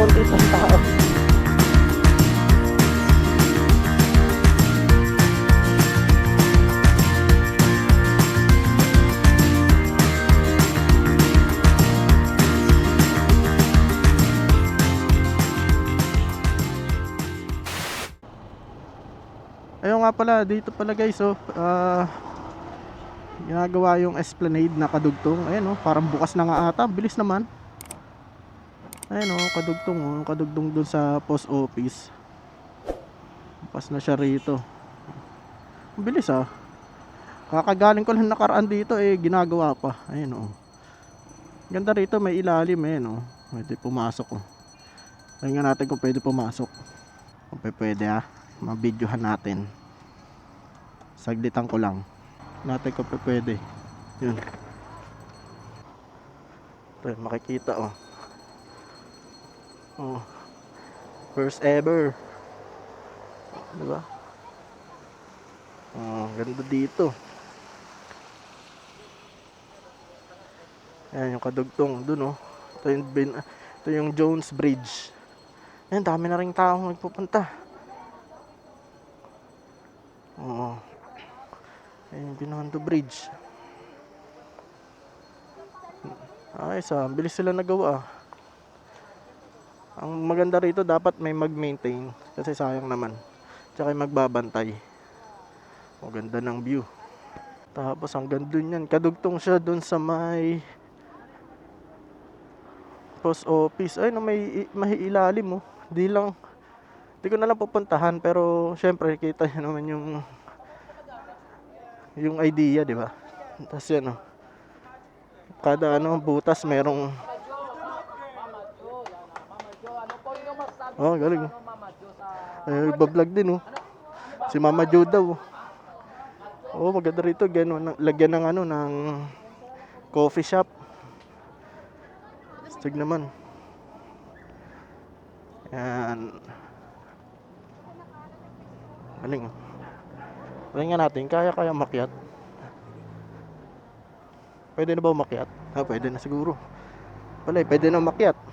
konti pang tao. Ayun nga pala, dito pala guys, oh. Ah, ginagawa yung esplanade na kadugtong. Ayun, oh, parang bukas na nga ata. Bilis naman. Ayun, oh, kadugtong, oh. Kadugtong dun sa post office. Bukas na siya rito. Ang bilis, ah. Kakagaling ko lang nakaraan dito, eh, ginagawa pa. Ayun, oh. Ganda rito, may ilalim, ayun, oh. Pwede pumasok, oh. Tingnan natin kung pwede pumasok. Kung pwede, ah mabidyohan natin saglitan ko lang natin kung pwede yun ito makikita oh oh first ever diba oh ganda dito Ayan yung kadugtong dun oh. Ito yung, bin, ito yung Jones Bridge. Ayan, dami na rin taong nagpupunta. Oo. Ayan yung Binondo Bridge. Ah, ang bilis sila nagawa ah. Ang maganda rito dapat may mag-maintain kasi sayang naman. Tsaka magbabantay. O ganda ng view. Tapos hanggang dun yan. Kadugtong siya dun sa may post office. Ay, no, may, may ilalim oh. Di lang Di ko na lang pupuntahan pero syempre kita nyo naman yung yung idea, di ba? Tapos yan oh. Kada ano butas merong Oh, galing. Eh, bablog din oh. Si Mama Jo daw. Oh, maganda rito, gano'n lagyan ng ano ng coffee shop. Stig naman. Yan. Galing. oh. Galing nga natin. Kaya kaya makyat. Pwede na ba umakyat? Ah, pwede na siguro. Pala, pwede na umakyat.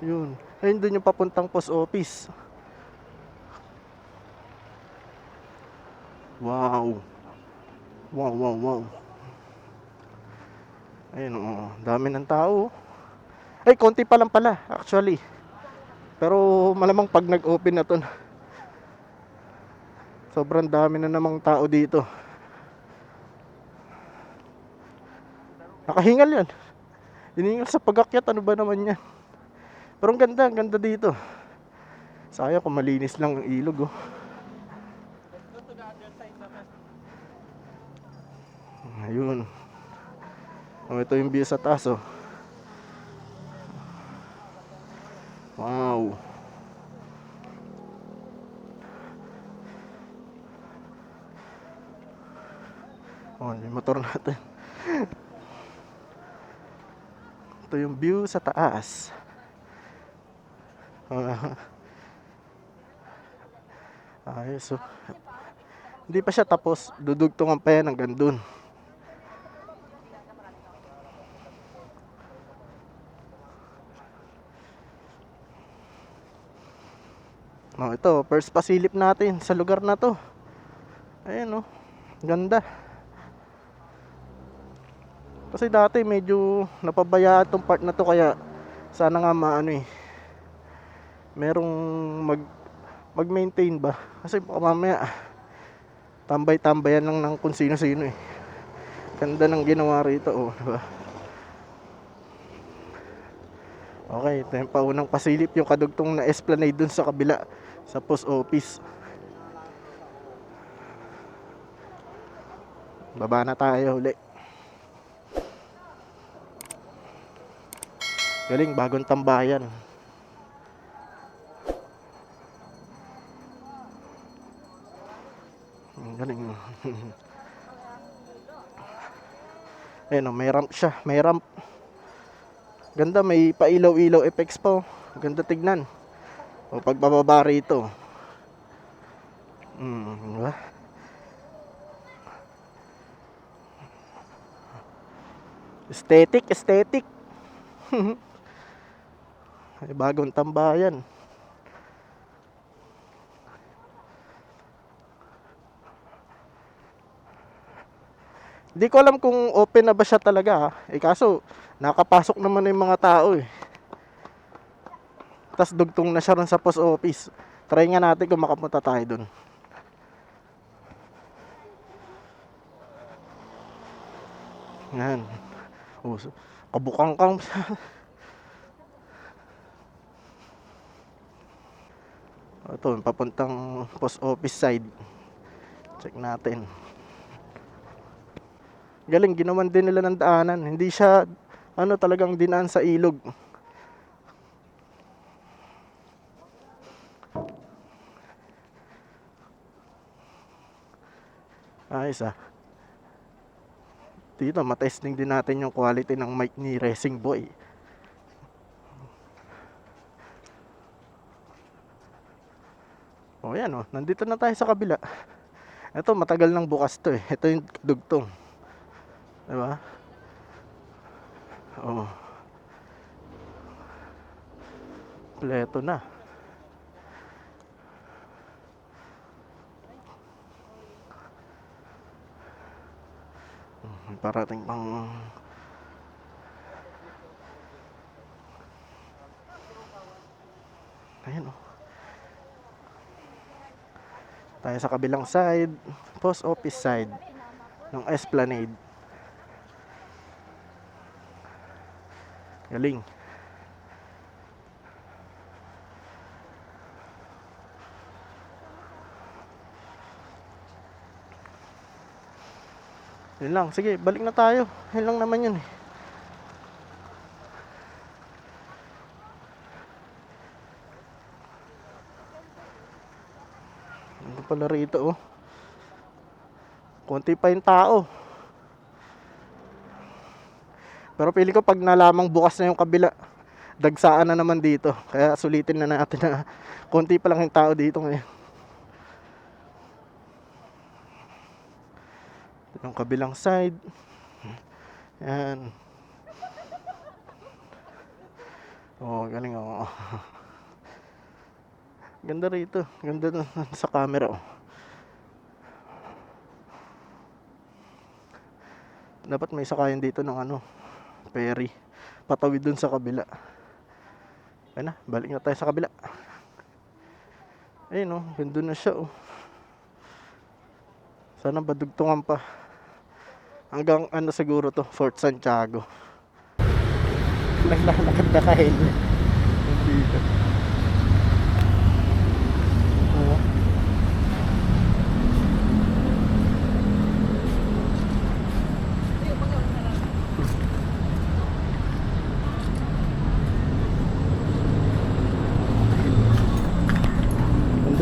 Yun. Ayun doon yung papuntang post office. Wow. Wow, wow, wow. Ayun, oh, dami ng tao. Ay, konti pa lang pala, actually. Pero malamang pag nag-open na to, sobrang dami na namang tao dito. Nakahingal yan. Hiningal sa pagakyat, ano ba naman yan? Pero ang ganda, ang ganda dito. Sayang kung malinis lang ang ilog, oh. Ayun. Oh, ito yung view sa taas, oh. Wow. Oh, yung motor natin. Ito yung view sa taas. Ah. Ayos, oh. Hindi pa siya tapos. Dudugtungan pa yan hanggang dun. Oh, ito, first pasilip natin sa lugar na to. Ayan oh, ganda. Kasi dati medyo napabayaan tong part na to kaya sana nga maano eh. Merong mag mag-maintain ba? Kasi baka mamaya tambay-tambayan lang ng kung sino-sino eh. Ganda ng ginawa rito oh, di ba? Okay, ito yung paunang pasilip yung kadugtong na esplanade dun sa kabila sa post office. Baba na tayo uli. Galing, bagong tambayan. Galing. Ayun oh, may ramp siya, may ramp. Ganda, may pailaw-ilaw effects pa. oh. Ganda tignan. O pagbababa rito. Mm, di ba? Aesthetic, aesthetic. Bagong tambayan. Hindi ko alam kung open na ba siya talaga. ha. Eh kaso, nakapasok naman yung mga tao eh. Tapos dugtong na siya ron sa post office. Try nga natin kung makapunta tayo dun. Yan. Oh, kabukang kang Ito, papuntang post office side. Check natin. Galing, ginawan din nila ng daanan. Hindi siya, ano talagang dinaan sa ilog. Ayos ah. Dito, matesting din natin yung quality ng mic ni Racing Boy. O yan oh, nandito na tayo sa kabila. Ito, matagal nang bukas to eh. Ito yung dugtong. Diba? Oo. Pleto na. Hmm, Parating pang Ayan oh. Tayo sa kabilang side, post office side ng Esplanade. Galing. Yun lang. Sige, balik na tayo. Yun lang naman yun eh. Ano pala rito oh. Konti pa yung tao. Pero pili ko pag nalamang bukas na yung kabila, dagsaan na naman dito. Kaya sulitin na natin na konti pa lang yung tao dito ngayon. Yung kabilang side. Yan. Oh, galing oh. Ganda rito. Ganda sa camera oh. Dapat may sakayan dito ng ano, ferry. Patawid dun sa kabila. Ayun na, balik na tayo sa kabila. Ayun oh, ganda na siya oh. Sana badugtungan pa. Hanggang ano siguro to, Fort Santiago. Naglalakad na kahil. Dito.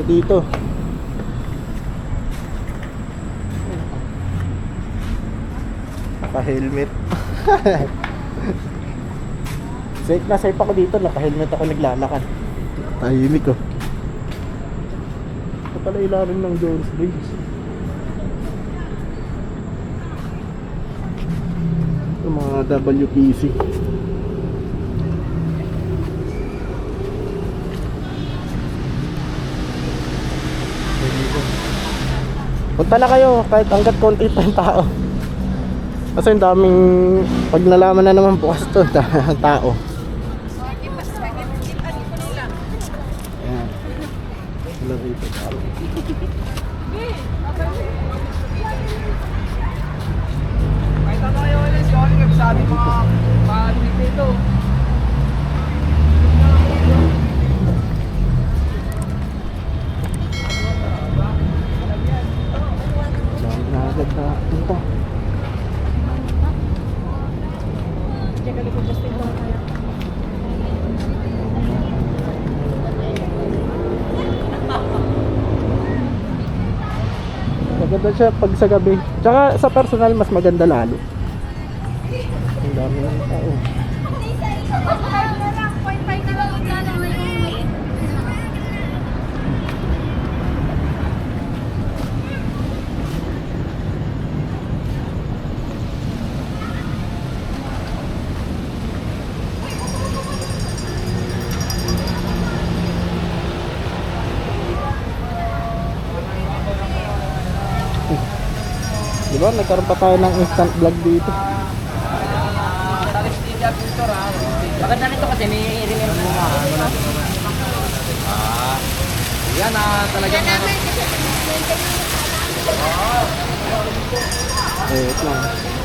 Dito. Naka-helmet. safe na safe ako dito. Naka-helmet ako naglalakad. Tahimik ko. Ito pala ilalim ng Jones Bridge. Mga WPC. Punta na kayo kahit hanggat konti pa yung tao. Kasi yung daming pag nalaman na naman bukas to ta- tao. Kahit ano kayo ulit, sabi mga paalit dito. Dami na agad na punta. Maganda siya pag sa gabi. Tsaka sa personal, mas maganda lalo. Ang dami ng tao. Diba? Nagkaroon pa tayo ng instant vlog dito. Maganda nito kasi may remember mo nga. Ah. Yan ah, talagang ano. Eh, ito lang.